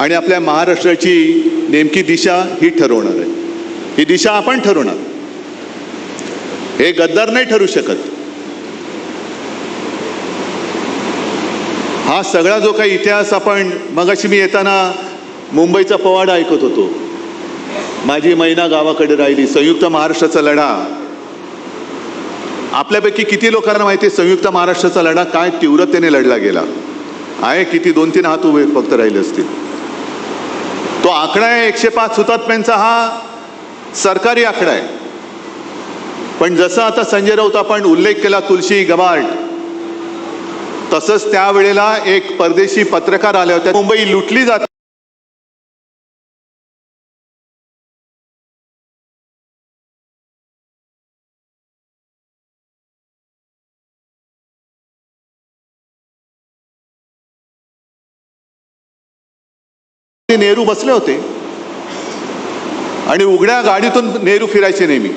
आणि आपल्या महाराष्ट्राची नेमकी दिशा ही ठरवणार आहे. ही दिशा आपण ठरवणार. हे गद्दार नाही ठरू शकत. हा सगळा जो काही इतिहास आपण मगाशी मी येताना मुंबईचा पवाडा ऐकत होतो. माझी मैना गावाकडे राहिली संयुक्त महाराष्ट्राचा लढा. आपल्यापैकी किती लोकांना माहिती आहे संयुक्त महाराष्ट्राचा लढा काय तीव्रतेने लढला गेला? आहे किती दोन तीन हात उभे फक्त राहिले असतील. तो आकडा आहे एकशे पाच हुतात्म्यांचा हा सरकारी आकडा आहे. पण जसं आता संजय राऊत आपण उल्लेख केला तुलसी गबाड तसंच त्यावेळेला एक परदेशी पत्रकार आले होते मुंबई लुटली जाते नेहरू बसले होते. आणि उघड्या गाडीतून नेहरू फिरायचे नेहमी.